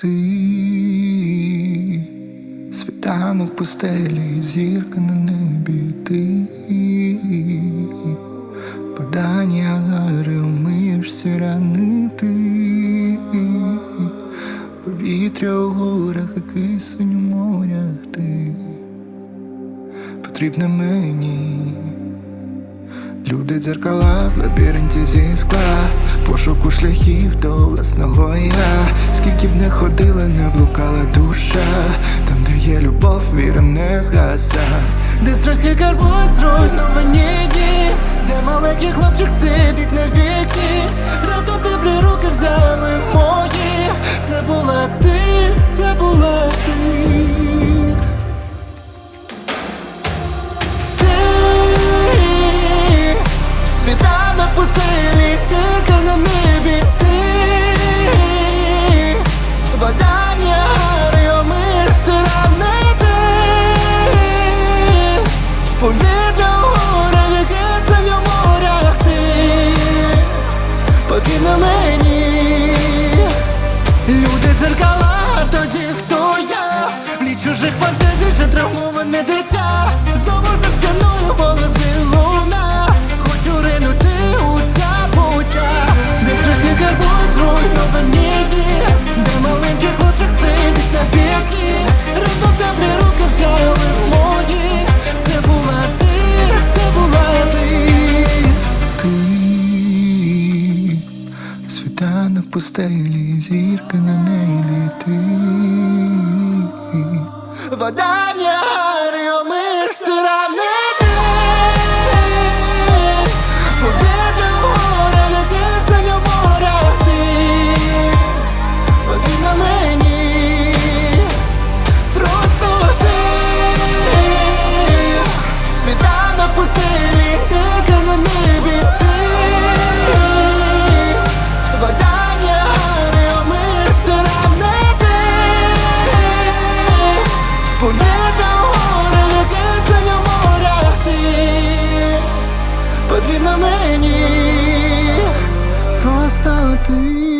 Ти. Світанок пустелі, зірка на небі, ти. Падання гори, умиєш всі рани ти повітря у горах, і кисень у морях ти. Потрібна мені. Люди дзеркала в лабіринті зі скла, пошуку шляхів до власного я. Скільки б не ходила, не блукала душа, там, де є любов, віра не згаса, де страхи карбують зруйновані дні, де маленький хлопчик сидить на вікні, мені. Люди дзеркала, тоді хто я? Плі чужих фантазій чи травмоване дитя Світанок пустелі, зірка на небі ти. Вода Ніагари, Просто ти